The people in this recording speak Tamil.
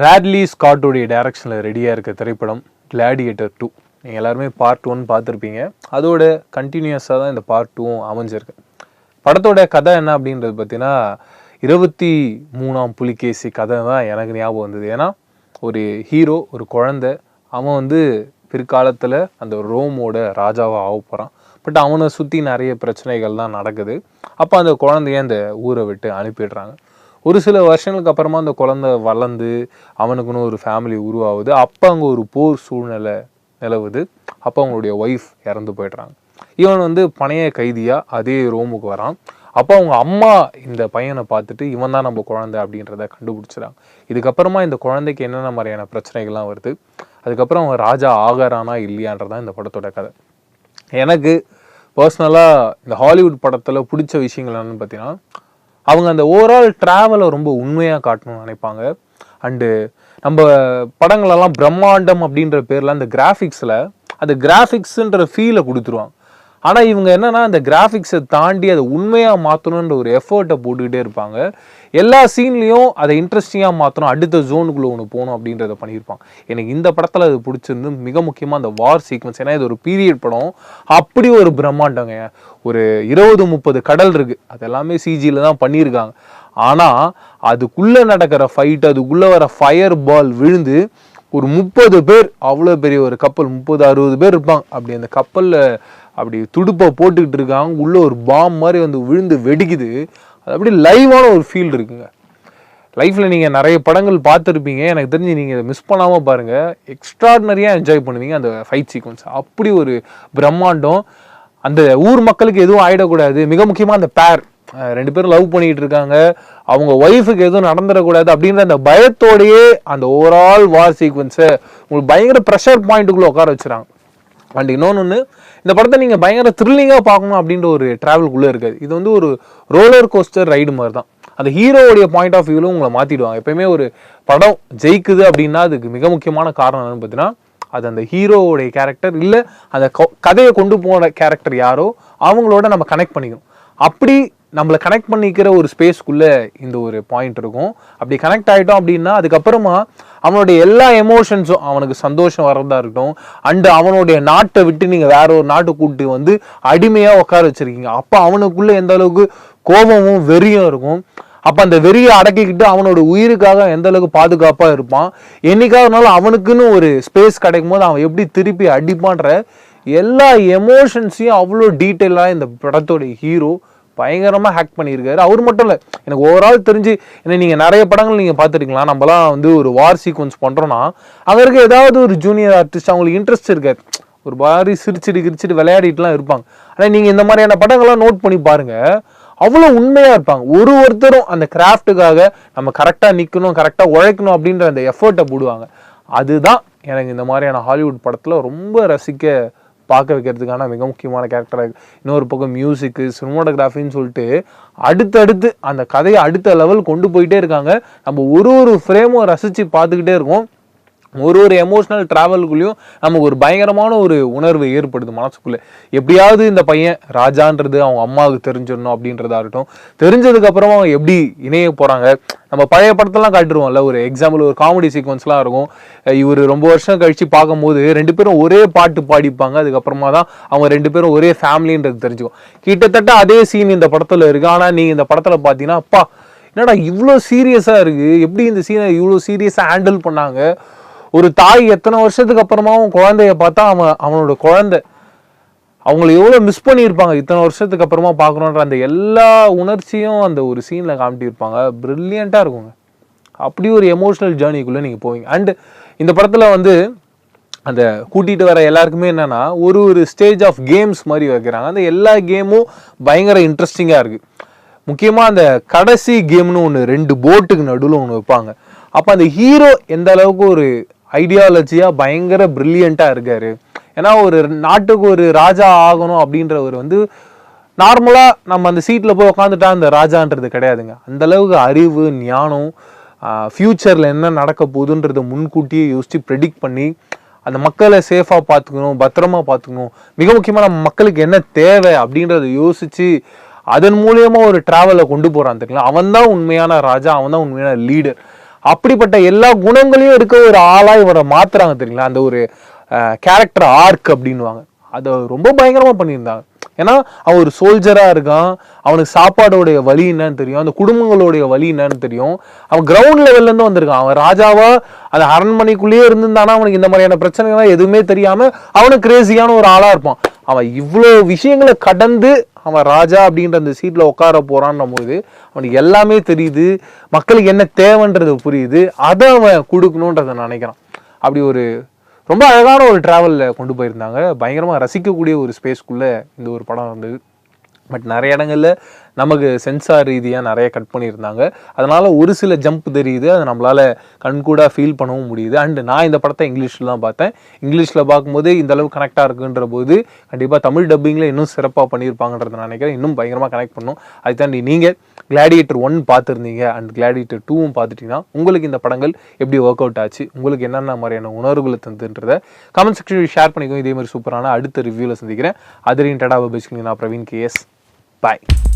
ரேட்லி ஸ்காட்டோடைய டைரக்ஷனில் ரெடியாக இருக்க திரைப்படம் கிளாடியேட்டர் டூ நீங்கள் எல்லாருமே பார்ட் ஒன் பார்த்துருப்பீங்க. அதோட கண்டினியூஸாக தான் இந்த பார்ட் டூவும் அமைஞ்சிருக்கு. படத்தோட கதை என்ன அப்படின்றது பார்த்தீங்கன்னா இருபத்தி மூணாம் புலிகேசி கதை தான் எனக்கு ஞாபகம் வந்தது. ஏன்னா ஒரு ஹீரோ ஒரு குழந்தை அவன் வந்து பிற்காலத்தில் அந்த ரோமோட ராஜாவாக ஆக போகிறான் பட் அவனை சுற்றி நிறைய பிரச்சனைகள் தான் நடக்குது. அப்போ அந்த குழந்தைய அந்த ஊரை விட்டு அனுப்பிடுறாங்க. ஒரு சில வருஷங்களுக்கு அப்புறமா அந்த குழந்தை வளர்ந்து அவனுக்குன்னு ஒரு ஃபேமிலி உருவாகுது. அப்போ அங்கே ஒரு போர் சூழ்நிலை நிலவுது. அப்போ அவங்களுடைய ஒய்ஃப் இறந்து போயிடுறாங்க. இவன் வந்து பணைய கைதியாக அதே ரோமுக்கு வரான். அப்போ அவங்க அம்மா இந்த பையனை பார்த்துட்டு இவன் தான் நம்ம குழந்தை அப்படின்றத கண்டுபிடிச்சிடாங்க இதுக்கப்புறமா இந்த குழந்தைக்கு என்னென்ன மாதிரியான பிரச்சனைகள்லாம் வருது? அதுக்கப்புறம் அவன் ராஜா ஆகாரானா இல்லையான்றதான் இந்த படத்தோட கதை. எனக்கு பர்சனலாக இந்த ஹாலிவுட் படத்தில் பிடிச்ச விஷயங்கள் என்னென்னு பார்த்தீங்கன்னா அவங்க அந்த ஓவரால் ட்ராவலை ரொம்ப உண்மையாக காட்டணும்னு நினைப்பாங்க. அண்டு நம்ம படங்களெல்லாம் பிரம்மாண்டம் அப்படின்ற பேரில் அந்த கிராஃபிக்ஸில் அந்த கிராஃபிக்ஸுன்ற ஃபீலை கொடுத்துருவாங்க. ஆனால் இவங்க என்னென்னா அந்த கிராஃபிக்ஸை தாண்டி அதை உண்மையாக மாற்றணுன்ற ஒரு எஃபர்ட்டை போட்டுக்கிட்டே இருப்பாங்க. எல்லா சீன்லேயும் அதை இன்ட்ரெஸ்டிங்காக மாற்றணும் அடுத்த ஜோனுக்குள்ளே ஒன்று போகணும் அப்படின்றத பண்ணியிருப்பாங்க. எனக்கு இந்த படத்தில் அது பிடிச்சிருந்து மிக முக்கியமாக அந்த வார் சீக்வன்ஸ் ஏன்னா இது ஒரு பீரியட் படம். அப்படி ஒரு பிரம்மாண்டங்க. ஒரு இருபது முப்பது கடல் இருக்குது அது எல்லாமே சிஜியில் தான் பண்ணியிருக்காங்க. ஆனால் அதுக்குள்ளே நடக்கிற ஃபைட் அதுக்குள்ளே வர ஃபயர் பால் விழுந்து ஒரு முப்பது பேர் அவ்வளோ பெரிய ஒரு கப்பல் முப்பது அறுபது பேர் இருப்பாங்க. அப்படி அந்த கப்பலில் அப்படி துடுப்பை போட்டுக்கிட்டு இருக்காங்க. உள்ளே ஒரு பாம் மாதிரி வந்து விழுந்து வெடிக்குது. அது அப்படி லைவான ஒரு ஃபீல் இருக்குங்க. லைஃப்பில் நீங்கள் நிறைய படங்கள் பார்த்துருப்பீங்க. எனக்கு தெரிஞ்சு நீங்கள் இதை மிஸ் பண்ணாமல் பாருங்கள் எக்ஸ்ட்ராடினரியாக என்ஜாய் பண்ணுவீங்க அந்த ஃபைட் சீக்வன்ஸ் அப்படி ஒரு பிரம்மாண்டம். அந்த ஊர் மக்களுக்கு எதுவும் ஆகிடக்கூடாது மிக முக்கியமாக அந்த பேர் ரெண்டு பேரும் லவ் பண்ணிக்கிட்டு இருக்காங்க. அவங்க ஒய்ஃபுக்கு எதுவும் நடந்துடக்கூடாது அப்படின்ற அந்த பயத்தோடையே அந்த ஓவரால் வார் சீக்வன்ஸை உங்களுக்கு பயங்கர ப்ரெஷர் பாயிண்ட்டுக்குள்ளே உட்கார வச்சுறாங்க. அண்ட் இன்னொன்று இந்த படத்தை நீங்கள் பயங்கர த்ரில்லிங்காக பார்க்கணும் அப்படின்ற ஒரு ட்ராவலுக்குள்ளே இருக்காது. இது வந்து ஒரு ரோலர் கோஸ்டர் ரைடு மாதிரி தான் அந்த ஹீரோவுடைய பாயிண்ட் ஆஃப் வியூவில் உங்களை மாற்றிடுவாங்க எப்பயுமே ஒரு படம் ஜெயிக்குது அப்படின்னா அதுக்கு மிக முக்கியமான காரணம் என்னன்னு பார்த்தீங்கன்னா அது அந்த ஹீரோவுடைய கேரக்டர் இல்லை அந்த கதையை கொண்டு போன கேரக்டர் யாரோ அவங்களோட நம்ம கனெக்ட் பண்ணிக்கணும். அப்படி நம்மளை கனெக்ட் பண்ணிக்கிற ஒரு ஸ்பேஸ்க்குள்ளே இந்த ஒரு பாயிண்ட் இருக்கும். அப்படி கனெக்ட் ஆகிட்டோம் அப்படின்னா அதுக்கப்புறமா அவனுடைய எல்லா எமோஷன்ஸும் அவனுக்கு சந்தோஷம் வரதா இருக்கட்டும். அண்டு அவனுடைய நாட்டை விட்டு நீங்கள் வேற ஒரு நாட்டை கூப்பிட்டு வந்து அடிமையாக உட்கார வச்சிருக்கீங்க. அப்போ அவனுக்குள்ளே எந்த அளவுக்கு கோபமும் வெறியும் இருக்கும். அப்போ அந்த வெறியை அடக்கிக்கிட்டு அவனோட உயிருக்காக எந்த அளவுக்கு பாதுகாப்பாக இருப்பான். என்னைக்காவதுனாலும் அவனுக்குன்னு ஒரு ஸ்பேஸ் கிடைக்கும் போது அவன் எப்படி திருப்பி அடிப்பான்ற எல்லா எமோஷன்ஸையும் அவ்வளோ டீட்டெயிலாக இந்த படத்தோடைய ஹீரோ பயங்கரமாக ஹேக் பண்ணியிருக்காரு. அவர் மட்டும் இல்லை எனக்கு ஓவரால் தெரிஞ்சு ஏன்னா நீங்கள் நிறைய படங்கள் நீங்கள் பார்த்துருக்கலாம் நம்மலாம் வந்து ஒரு வார் சீக்வன்ஸ் பண்ணுறோன்னா அங்கே இருக்க ஏதாவது ஒரு ஜூனியர் ஆர்டிஸ்ட் அவங்களுக்கு இன்ட்ரெஸ்ட் இருக்காது. ஒரு மாதிரி சிரிச்சிட்டு கிரிச்சிட்டு விளையாடிட்டுலாம் இருப்பாங்க. ஆனால் நீங்கள் இந்த மாதிரியான படங்கள்லாம் நோட் பண்ணி பாருங்கள் அவ்வளோ உண்மையாக இருப்பாங்க. ஒரு ஒருத்தரும் அந்த கிராஃப்ட்டுக்காக நம்ம கரெக்டாக நிற்கணும் கரெக்டாக உழைக்கணும் அப்படின்ற அந்த எஃபர்ட்டை போடுவாங்க. அதுதான் எனக்கு இந்த மாதிரியான ஹாலிவுட் படத்தில் ரொம்ப ரசிக்க பார்க்க வைக்கிறதுக்கான மிக முக்கியமான கேரக்டராக இருக்குது இன்னொரு பக்கம் மியூசிக்கு சினிமோட்டோகிராஃபின்னு சொல்லிட்டு அடுத்தடுத்து அந்த கதையை அடுத்த லெவல் கொண்டு போயிட்டே இருக்காங்க. நம்ம ஒரு ஒரு ஃப்ரேமும் ரசித்து பார்த்துக்கிட்டே இருக்கோம். ஒரு ஒரு எமோஷனல் ட்ராவலுக்குள்ளேயும் நமக்கு ஒரு பயங்கரமான ஒரு உணர்வு ஏற்படுது மனசுக்குள்ளே. எப்படியாவது இந்த பையன் ராஜான்றது அவங்க அம்மாவுக்கு தெரிஞ்சிடணும் அப்படின்றதா இருக்கட்டும். தெரிஞ்சதுக்கப்புறமா அவங்க எப்படி இணைய போகிறாங்க நம்ம பழைய படத்தெல்லாம் காட்டுருவோம்ல ஒரு எக்ஸாம்பிள் ஒரு காமெடி சீக்வன்ஸ்லாம் இருக்கும். இவர் ரொம்ப வருஷம் கழிச்சு பார்க்கும்போது ரெண்டு பேரும் ஒரே பாட்டு பாடிப்பாங்க. அதுக்கப்புறமா தான் அவங்க ரெண்டு பேரும் ஒரே ஃபேமிலின்றது தெரிஞ்சுக்கும். கிட்டத்தட்ட அதே சீன் இந்த படத்தில் இருக்குது ஆனால் நீங்கள் இந்த படத்தில் பார்த்தீங்கன்னா அப்பா என்னடா இவ்வளோ சீரியஸாக இருக்குது எப்படி இந்த சீனை இவ்வளோ சீரியஸாக ஹேண்டில் பண்ணாங்க? ஒரு தாய் எத்தனை வருஷத்துக்கு அப்புறமாவும் குழந்தைய பார்த்தா அவன் அவனோட குழந்தை. அவங்கள எவ்வளோ மிஸ் பண்ணியிருப்பாங்க. இத்தனை வருஷத்துக்கு அப்புறமா பார்க்கணுன்ற அந்த எல்லா உணர்ச்சியும் அந்த ஒரு சீனில் காமிட்டிருப்பாங்க. ப்ரில்லியண்ட்டாக இருக்குங்க. அப்படி ஒரு எமோஷ்னல் ஜேர்னிக்குள்ளே நீங்கள் போவீங்க. அண்டு இந்த படத்தில் வந்து அந்த கூட்டிகிட்டு வர எல்லாருக்குமே என்னன்னா ஒரு ஒரு ஸ்டேஜ் ஆஃப் கேம்ஸ் மாதிரி வைக்கிறாங்க. அந்த எல்லா கேமும் பயங்கர இன்ட்ரெஸ்டிங்காக இருக்குது முக்கியமாக அந்த கடைசி கேம்னு ஒன்று ரெண்டு போட்டுக்கு நடுவில் ஒன்று வைப்பாங்க. அப்போ அந்த ஹீரோ எந்த அளவுக்கு ஒரு ஐடியாலஜியாக பயங்கர ப்ரில்லியண்ட்டாக இருக்கார். ஏன்னா ஒரு நாட்டுக்கு ஒரு ராஜா ஆகணும் அப்படின்றவர் வந்து நார்மலாக நம்ம அந்த சீட்டில் போய் உட்காந்துட்டா அந்த ராஜான்றது கிடையாதுங்க. அந்தளவுக்கு அறிவு ஞானம் ஃப்யூச்சரில் என்ன நடக்க போகுதுன்றதை முன்கூட்டியே யோசித்து ப்ரெடிக்ட் பண்ணி அந்த மக்களை சேஃபாக பார்த்துக்கணும் பத்திரமா பார்த்துக்கணும் மிக முக்கியமாக நம்ம மக்களுக்கு என்ன தேவை அப்படின்றத யோசித்து அதன் மூலியமாக ஒரு ட்ராவலை கொண்டு போகிறான் தெரியுங்களா? அவன் தான் உண்மையான ராஜா அவன் தான் உண்மையான லீடர் அப்படிப்பட்ட எல்லா குணங்களையும் இருக்க ஒரு ஆளா இவரை மாத்துறாங்க தெரியுங்களா? அந்த ஒரு கேரக்டர் ஆர்க் அப்படின்னுவாங்க. அதை ரொம்ப பயங்கரமா பண்ணியிருந்தாங்க. ஏன்னா அவன் ஒரு சோல்ஜரா இருக்கான். அவனுக்கு சாப்பாடோடைய வழி என்னன்னு தெரியும். அந்த குடும்பங்களுடைய வழி என்னன்னு தெரியும். அவன் கிரவுண்ட் லெவல்ல இருந்து வந்திருக்கான். அவன் ராஜாவா அந்த அரண்மனைக்குள்ளேயே இருந்திருந்தானா அவனுக்கு இந்த மாதிரியான பிரச்சனைகள்லாம் எதுவுமே தெரியாம அவனுக்கு கிரேசியான ஒரு ஆளா இருப்பான். அவன் இவ்வளோ விஷயங்களை கடந்து அவன் ராஜா அப்படின்ற அந்த சீட்டில் உட்கார போகிறான்னும் போது அவனுக்கு எல்லாமே தெரியுது மக்களுக்கு என்ன தேவைன்றது புரியுது அதை அவன் கொடுக்கணுன்றதை நினைக்கிறான். அப்படி ஒரு ரொம்ப அழகான ஒரு ட்ராவலில் கொண்டு போயிருந்தாங்க. பயங்கரமாக ரசிக்கக்கூடிய ஒரு ஸ்பேஸ்க்குள்ளே இந்த ஒரு படம் இருந்தது பட் நிறைய இடங்களில் நமக்கு சென்சார் ரீதியாக நிறைய கட் பண்ணியிருந்தாங்க. அதனால் ஒரு சில ஜம்ப் தெரியுது. அதை நம்மளால் கண்கூடாக ஃபீல் பண்ணவும் முடியுது. அண்டு நான் இந்த படத்தை இங்கிலீஷில் தான் பார்த்தேன். இங்கிலீஷில் பார்க்கும்போது இந்த அளவு கனெக்டாக இருக்குன்ற போது கண்டிப்பாக தமிழ் டப்பிங்கில் இன்னும் சிறப்பாக பண்ணியிருப்பாங்கன்றத நான் நினைக்கிறேன். இன்னும் பயங்கரமாக கனெக்ட் பண்ணும். அதை தாண்டி நீங்கள் கிளாடியேட்டர் ஒன் பார்த்துருந்தீங்க. அண்ட் கிளாடியேட்டர் டூவும் பார்த்துட்டீங்கன்னா உங்களுக்கு இந்த படங்கள் எப்படி ஒர்க் அவுட் ஆச்சு? உங்களுக்கு என்னென்ன மாதிரியான உணர்வுகளை தந்துன்றதை கமெண்ட் செக்ஷனில் ஷேர் பண்ணிக்கோ இதே மாதிரி சூப்பரான அடுத்த ரிவ்யூவில் சந்திக்கிறேன். அது டடா பபிஸ்கிங் நான் பிரவீன் கேஎஸ் பாய்